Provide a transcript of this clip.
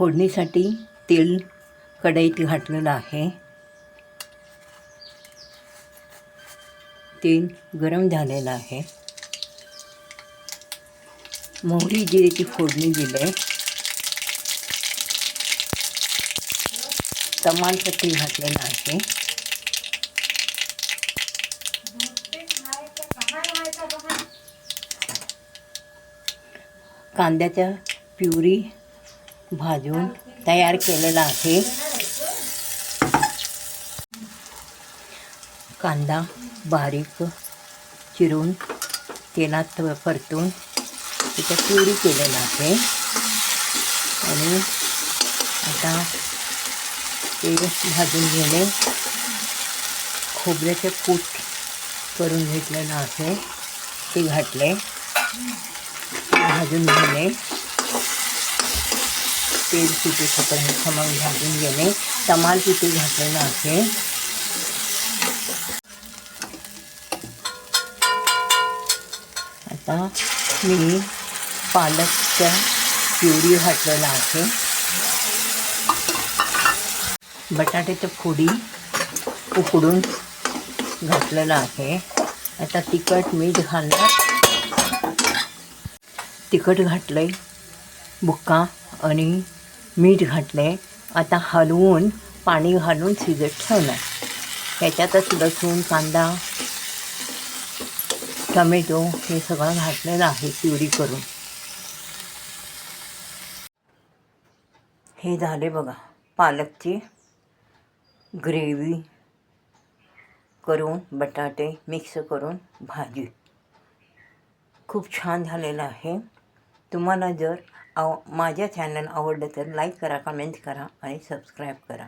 फोडणीसाठी तेल कढईत घातलेलं आहे. तेल गरम झालेलं आहे. मोहरी जिरेची फोडणी दिली. तमालपत्री घातलेलं आहे. कांद्याच्या प्युरी भाजून तयार केलेला आहे. कांदा बारीक चिरून तेलात परतून तिथं प्युरी केलेला आहे. आणि आता ते भाजून घेणे खोबऱ्याचे कूट करून घेतलेलं आहे. ते घातले. भाजून घेणे. तेल किती खोपर्यंत मग भाजून घेणे. किती घातलेलं आहे. आता मी पालकच्या प्युरी घातलेला आहे. बटाट्याच्या फोडी उकडून घातलेलं आहे. आता तिखट मीठ घालणार. तिखट घातलं आहे बुक्का आणि मीठ घातले आता हलवून पाणी घालून शिजत ठेवणार. त्याच्यातच लसूण कांदा टमॅटो हे सगळं घातलेलं आहे प्युरी करून. हे झाले बघा पालकची ग्रेव्ही करून बटाटे मिक्स करून भाजी. खूप छान झालेलं आहे. तुम्हाला जर आव माझ्या चॅनल आवडलं तर लाईक करा कमेंट करा आणि सबस्क्राईब करा.